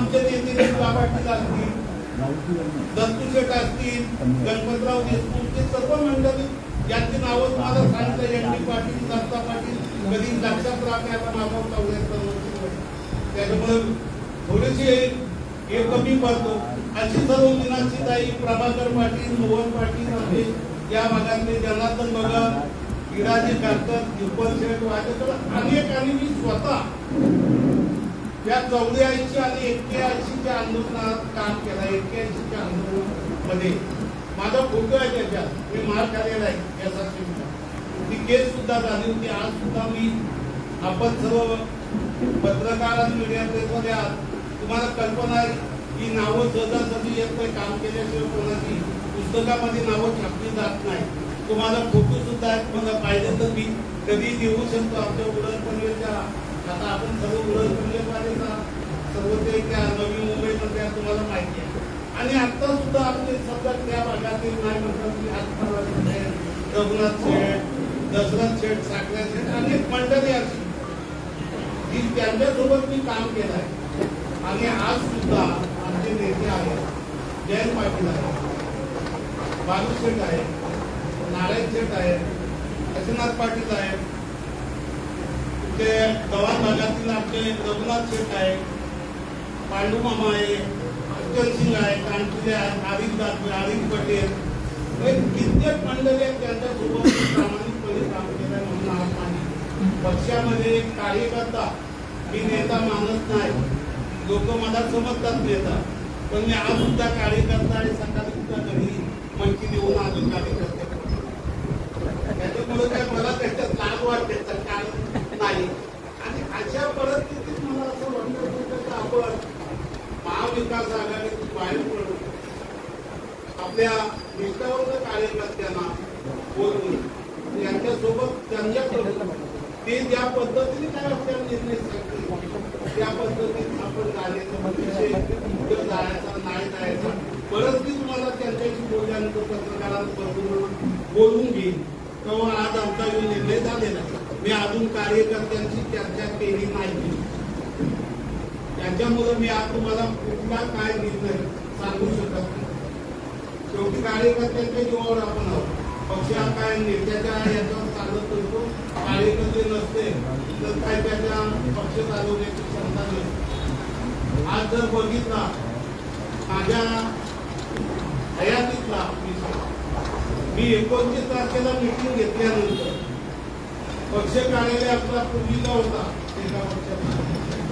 आमच्या नेते निष्ठा पाटील असतील दत्तू शेठ असतील गणपतराव देशमुख ते सर्व मंडळी यांची नावं तुम्हाला सांगितलं. एन डी पाटील दत्ता पाटील कधी लक्षात राहत नाही पण आपण चौऱ्याहत्तर त्याच्यामुळे थोडीशी हे कमी पडतो. अशी सर्व दिनाची ताई प्रभाकर पाटील मोहन पाटील आपले या भागातले जनार्दन बघा इराजी काकत दिपल शेठ वाजेकर अनेक आणि मी स्वतः या चौऱ्याऐंशी आणि एक्क्याऐंशीच्या आंदोलनात काम केलं एक्क्याऐंशीच्या आंदोलनामध्ये माझा फोटो आहे त्याच्यात. मी मार खाल्लेला आहे या साक्षीचा ती केस सुद्धा झाली होती. आज सुद्धा मी आपण सर्व पत्रकार आणि मीडिया प्रेसमध्ये आहात. तुम्हाला कल्पना आहे की नावं सहजासहजी येत नाही काम केल्याशिवाय कोणाची पुस्तकामध्ये नावं छापली जात नाही. तुम्हाला फोटो सुद्धा आहेत मला पाहिजे तर मी कधी देऊ शकतो आमच्या उडण आता आपण सर्व उडण पनवेलवालेचा सर्व ते त्या नवी मुंबईमध्ये तुम्हाला माहिती आहे. आणि आता सुद्धा आपण समजा त्या भागातील नाही म्हणतात की आत्मवादी रघुनाथ शेठ दशरथ शेठ साखरे शेठ अनेक मंडळी अशी की त्यांच्यासोबत मी काम केलं आहे. आणि आज सुद्धा आमचे नेते आहेत जयंत पाटील आहे बालू शेठ आहे नारायण शेठ आहे काशीनाथ पाटील आहेत ते गव्हाण भागातील आपले रघुनाथ शेठ आहे पांडू मामा आहे अफजल सिंग आहे कानपुरे आहे आरिफ दासवे आरिफ पटेल. हे कित्येक मंडळी आहेत त्यांच्यासोबत प्रामाणिकपणे काम केलं आहे म्हणून आज माझी पक्षामध्ये एक कार्यकर्ता मी नेता मानत नाही. लोक मला समजतात नेता. पण मी आज सुद्धा कार्यकर्ता आणि सकाळी सुद्धा घरी मंची देऊन आलो कार्यकर्ता त्याच्यामुळे काय मला त्याच्यात लाज वाटते तर कारण नाही आणि अशा परिस्थितीत मला असं वाटतं की आपण महाविकास आघाडीतून बाहेर पडू. आपल्या निष्ठावंत कार्यकर्त्यांना बोलवून यांच्यासोबत त्यांच्याकडून ते ज्या पद्धतीने काय आपल्याला निर्णय सांगतील त्या पद्धतीने आपण जाण्याचा म्हणजे कुठं जायचा नाही जायचा परत मी तुम्हाला त्यांच्याशी बोलल्यानंतर पत्रकारांबरोबर बोलून घेईन. तेव्हा आज आमचा निर्णय झालेला आहे मी अजून कार्यकर्त्यांशी चर्चा केली नाही. त्याच्यामुळे मी आज तुम्हाला कुठला काय निर्णय सांगू शकत नाही. शेवटी कार्यकर्त्यांच्या जीवावर आपण आहोत. पक्ष काय नेत्याच्या याच्यावर चालत असतो कार्यकर्ते नसते तर काय त्याच्या पक्ष चालवण्याची क्षमता नसते. आज जर बघितला माझ्या हयातीतला मी मी एकोणतीस तारखेला मिटिंग घेतल्यानंतर पक्ष कार्यालय आपला पूर्वीचा होता एका पक्षाचा.